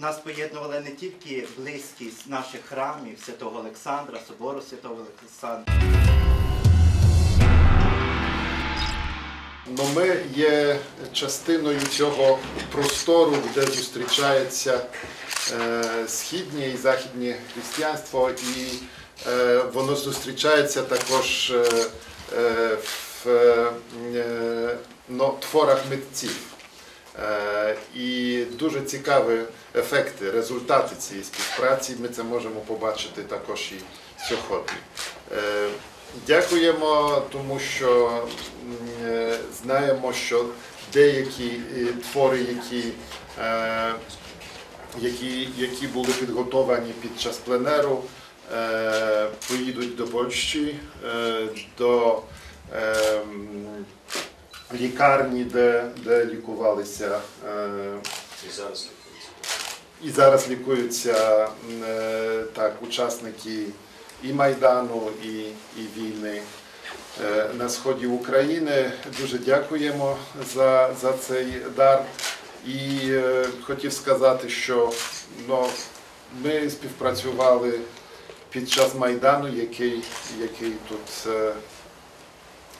Нас поєднувала не тільки близькість наших храмів Святого Олександра, собору Святого Олександра. Ну, ми є частиною цього простору, де зустрічається е, східнє і західнє християнство, і е, воно зустрічається також е, в творах митців. Е, І дуже цікаві ефекти, результати цієї співпраці. Ми це можемо побачити також і сьогодні. Е, Дякуємо, тому що е, знаємо, що деякі твори, які, які, які були підготовані під час пленеру, поїдуть до Польщі, до лікарні, де, де лікувалися. е, І зараз лікується. і зараз лікуються е, так, учасники і Майдану, і, і війни е, на сході України. Дуже дякуємо за, за цей дар. І е, хотів сказати, що ну, ми співпрацювали під час Майдану, який, який тут, е,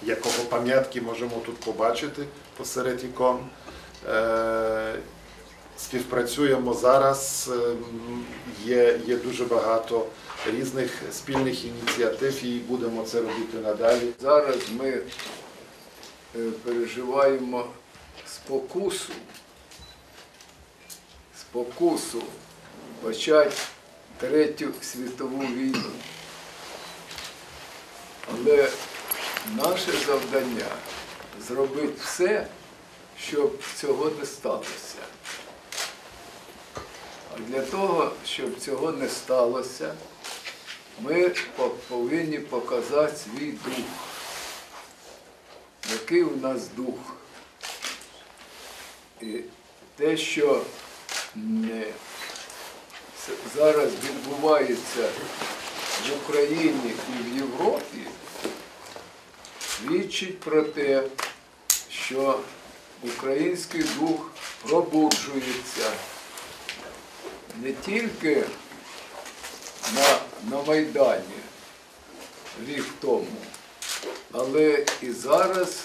якого пам'ятки можемо тут побачити посеред ікон. Е, співпрацюємо зараз. ем, Є, є дуже багато різних спільних ініціатив і будемо це робити надалі. Зараз ми е, переживаємо спокусу, спокусу почати Третю світову війну. Але наше завдання зробити все, щоб цього не сталося. А для того, щоб цього не сталося, ми повинні показати свій дух. Який у нас дух? І те, що зараз відбувається в Україні і в Європі, свідчить про те, що український дух пробуджується не тільки на, на Майдані рік тому, але і зараз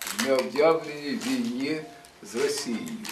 в необ'явленій війні з Росією.